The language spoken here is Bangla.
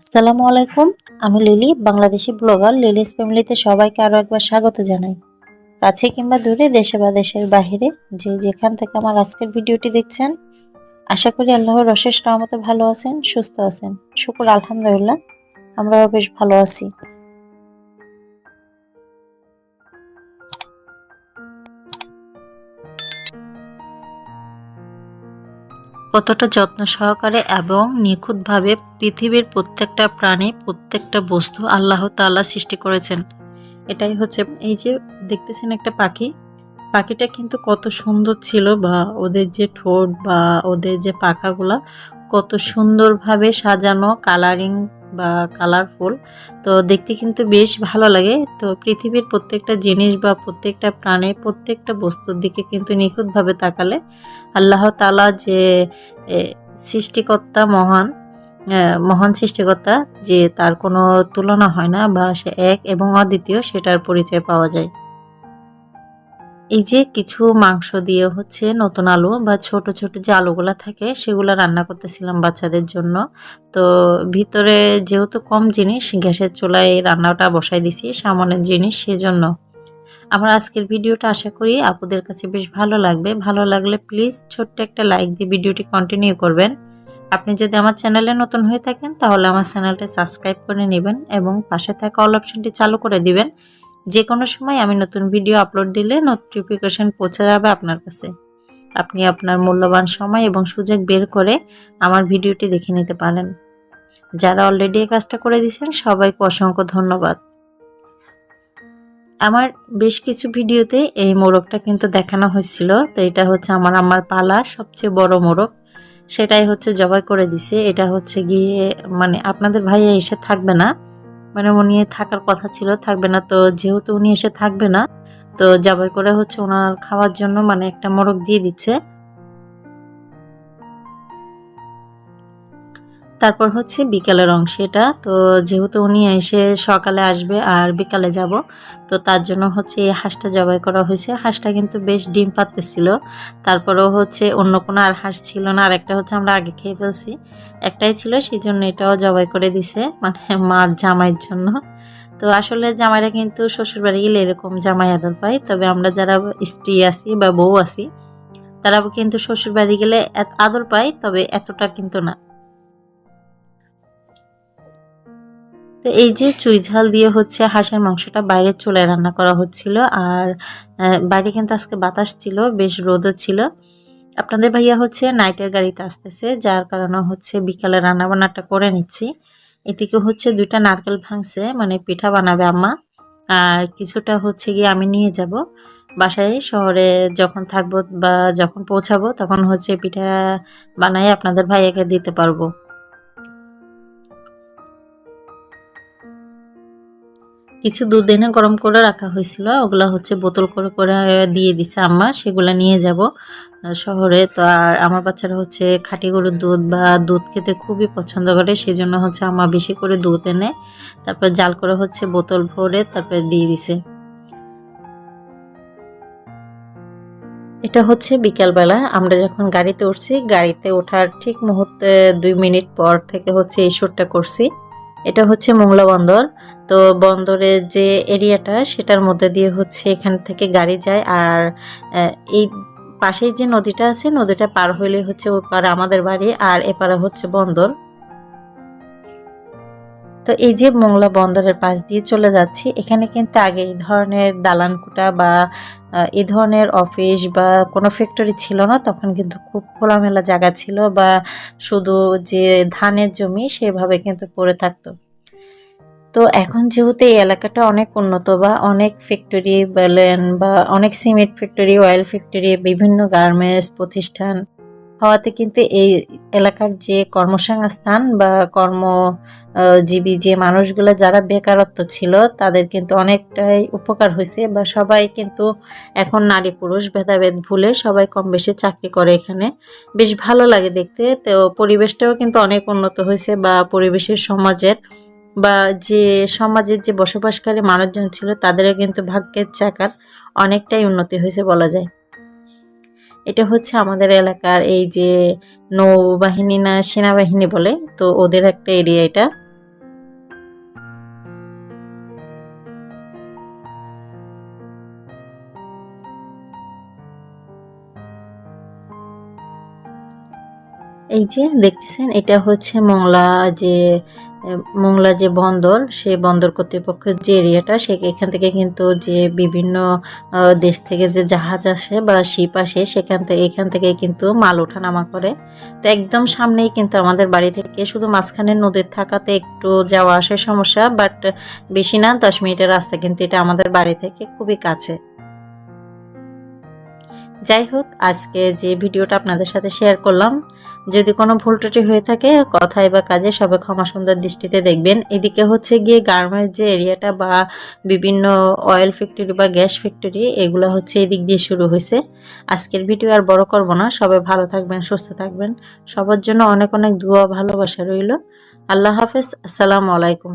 আসসালামু আলাইকুম, আমি লিলি, বাংলাদেশি ব্লগার। লিলিস ফ্যামিলিতে সবাইকে আরও একবার স্বাগত জানাই। কাছে কিংবা দূরে, দেশে বা দেশের বাহিরে, যে যেখান থেকে আমার আজকের ভিডিওটি দেখছেন, আশা করি আল্লাহর অশেষ রহমতে ভালো আছেন, সুস্থ আছেন। শুকুর, আলহামদুলিল্লাহ, আমরাও বেশ ভালো আছি। কতটা যত্ন সহকারে এবং নিখুঁতভাবে পৃথিবীর প্রত্যেকটা প্রাণী, প্রত্যেকটা বস্তু আল্লাহ তাল্লাহ সৃষ্টি করেছেন। এটাই হচ্ছে, এই যে দেখতেছেন একটা পাখি, পাখিটা কিন্তু কত সুন্দর ছিল বা ওদের যে ঠোঁট বা ওদের যে পাখাগুলা কত সুন্দরভাবে সাজানো কালারিং বা কালারফুল তো দেখতে কিন্তু বেশ ভালো লাগে। তো পৃথিবীর প্রত্যেকটা জিনিস বা প্রত্যেকটা প্রাণী, প্রত্যেকটা বস্তুর দিকে কিন্তু নিখুঁতভাবে তাকালে আল্লাহ তালা যে সৃষ্টিকর্তা মহান মহান সৃষ্টিকর্তা যে তার কোনো তুলনা হয় না বা সে এক এবং অদ্বিতীয় সেটার পরিচয় পাওয়া যায়। এই যে কিছু মাংস দিয়ে হচ্ছে নতুন আলু বা ছোট ছোট যে আলুগুলা থাকে, সেগুলো রান্না করতেছিলাম বাচ্চাদের জন্য। তো ভিতরে যেহেতু কম জিনিস, গ্যাসের চুলায় রান্নাটা বসাই দিছি সামানের জিনিস সেজন্য। আমার আজকের ভিডিওটা আশা করি আপুদের কাছে বেশ ভালো লাগবে। ভালো লাগলে প্লিজ ছোট্ট একটা লাইক দিয়ে ভিডিওটি কন্টিনিউ করবেন। আপনি যদি আমার চ্যানেলে নতুন হয়ে থাকেন, তাহলে আমার চ্যানেলটা সাবস্ক্রাইব করে নেবেন এবং পাশে থাকা অল অপশনটি চালু করে দিবেন। যে কোনো সময় আমি নতুন ভিডিও আপলোড দিলে নোটিফিকেশন পৌঁছে যাবে আপনার কাছে। আপনি আপনার মূল্যবান সময় এবং সুযোগ বের করে আমার ভিডিওটি দেখে নিতে পারেন। যারা অলরেডি এই কাজটা করে দিয়েছেন, সবাইকে অসংখ্য ধন্যবাদ। আমার বেশ কিছু ভিডিওতে এই মোরগটা কিন্তু দেখানো হয়েছিল। তো এটা হচ্ছে আমার আমার পালা, সবচেয়ে বড় মোরগ। সেটাই হচ্ছে জবাই করে দিছে। এটা হচ্ছে গিয়ে মানে আপনাদের ভাইয়া এসে থাকবে না। মানে উনি থাকার কথা ছিল, থাকবে না। তো যেহেতু উনি এসে থাকবে না, তো জবাই করে হচ্ছে ওনার খাওয়ার জন্য মানে একটা মোরগ দিয়ে দিচ্ছে। তারপর হচ্ছে বিকালের অংশ এটা। তো যেহেতু উনি এসে সকালে আসবে আর বিকালে যাব, তো তার জন্য হচ্ছে এই হাঁসটা জবাই করা হয়েছে। হাঁসটা কিন্তু বেশ ডিম পাততেছিল তারপরেও হচ্ছে অন্য কোনো আর হাঁস ছিল না। আর একটা হচ্ছে আমরা আগে খেয়ে ফেলছি। একটাই ছিল সেই জন্য এটাও জবাই করে দিছে মানে মার জামাইয়ের জন্য। তো আসলে জামাইরা কিন্তু শ্বশুরবাড়ি গেলে এরকম জামাই আদর পায়। তবে আমরা যারা স্ত্রী আছি বা বউ আছি তারা কিন্তু শ্বশুরবাড়ি গেলে আদর পায়, তবে এতটা কিন্তু না। তো এই যে চুই ঝাল দিয়ে হচ্ছে হাঁসের মাংসটা বাইরে চুলায় রান্না করা হচ্ছিল আর বাইরে কিন্তু আজকে বাতাস ছিল, বেশ রোদও ছিল। আপনাদের ভাইয়া হচ্ছে নাইটের গাড়িতে আসতেছে, যার কারণে হচ্ছে বিকালে রান্না বান্নাটা করে নিচ্ছি। এদিকে হচ্ছে দুইটা নারকেল ভাঙছে মানে পিঠা বানাবে আম্মা। আর কিছুটা হচ্ছে গিয়ে আমি নিয়ে যাব। বাসায় শহরে যখন থাকব বা যখন পৌঁছাবো, তখন হচ্ছে পিঠা বানাই আপনাদের ভাইয়াকে দিতে পারব। কিছু দুধ এনে গরম করে রাখা হয়েছিল, ওগুলা হচ্ছে বোতল করে করে দিয়ে দিছে আম্মা, সেগুলা নিয়ে যাব শহরে। তো আর আমার বাচ্চারা হচ্ছে খাঁটি গরুর দুধ বা দুধ খেতে খুবই পছন্দ করে, সেজন্য হচ্ছে আম্মা বেশি করে দুধ এনে, তারপর জাল করে হচ্ছে বোতল ভরে তারপরে দিয়ে দিছে। এটা হচ্ছে বিকালবেলা, আমরা যখন গাড়িতে উঠছি, গাড়িতে ওঠার ঠিক মুহূর্তে দুই মিনিট পর থেকে হচ্ছে এই শ্যুটটা করছি। এটা হচ্ছে মোংলা বন্দর। তো বন্দরের যে এরিয়াটা, সেটার মধ্যে দিয়ে হচ্ছে এখান থেকে গাড়ি যায়। আর এই পাশেই যে নদীটা আছে, নদীটা পার হইলে হচ্ছে ওপারে আমাদের বাড়ি, আর এপারে হচ্ছে বন্দর। তো এই যে মোংলা বন্দরের পাশ দিয়ে চলে যাচ্ছি, এখানে কিন্তু আগে এই ধরনের দালান কুটা বা এই ধরনের অফিস বা কোনো ফ্যাক্টরি ছিল না, তখন কিন্তু খুব খোলামেলা জায়গা ছিল বা শুধু যে ধানের জমি সেভাবে কিন্তু পড়ে থাকতো। তো এখন যেহেতু এই এলাকাটা অনেক উন্নত বা অনেক ফ্যাক্টরি বলেন বা অনেক সিমেন্ট ফ্যাক্টরি অয়েল ফ্যাক্টরি বিভিন্ন গার্মেন্টস প্রতিষ্ঠান হওয়াতে কিন্তু এই এলাকার যে কর্মসংস্থান বা কর্মজীবী যে মানুষগুলো যারা বেকারত্ব ছিল, তাদের কিন্তু অনেকটাই উপকার হয়েছে বা সবাই কিন্তু এখন নারী পুরুষ ভেদাভেদ ভুলে সবাই কম বেশি চাকরি করে এখানে। বেশ ভালো লাগে দেখতে। তো পরিবেশটাও কিন্তু অনেক উন্নত হয়েছে বা পরিবেশের সমাজের বা যে সমাজের যে বসবাসকারী মানুষজন ছিল, তাদেরও কিন্তু ভাগ্যের চাকার অনেকটাই উন্নতি হয়েছে বলা যায়। এটা হচ্ছে আমাদের এলাকার এই যে নৌবাহিনী না সেনাবাহিনী বলে, তো ওদের একটা এরিয়া এটা। এই যে দেখতেছেন, এটা হচ্ছে মোংলা যে মোংলা যে বন্দর, সেই বন্দর কর্তৃপক্ষের যে এরিয়াটা, সে এখান থেকে কিন্তু যে বিভিন্ন দেশ থেকে যে জাহাজ আসে বা শিপ আসে, সেখান থেকে, এখান থেকে কিন্তু মাল ওঠানামা করে। তো একদম সামনেই কিন্তু আমাদের বাড়ি থেকে শুধু মাঝখানে নদীর থাকাতে একটু যাওয়া আসার সমস্যা, বাট বেশি না, দশ মিনিটের রাস্তা কিন্তু এটা আমাদের বাড়ি থেকে খুবই কাছে। যাই হোক, আজকে যে ভিডিওটা আপনাদের সাথে শেয়ার করলাম যদি কোনো ভুল ত্রুটি হয়ে থাকে, কথায় বা কাজে সবে ক্ষমা সুন্দর দৃষ্টিতে দেখবেন। এদিকে হচ্ছে গিয়ে গার্মেন্টস যে এরিয়াটা বা বিভিন্ন অয়েল ফ্যাক্টরি বা গ্যাস ফ্যাক্টরি এগুলো হচ্ছে এদিক দিয়ে শুরু হয়েছে। আজকের ভিডিও আর বড় করব না। সবাই ভালো থাকবেন, সুস্থ থাকবেন। সবার জন্য অনেক অনেক দোয়া, ভালোবাসা রইল। আল্লাহ হাফেজ। আসসালামু আলাইকুম।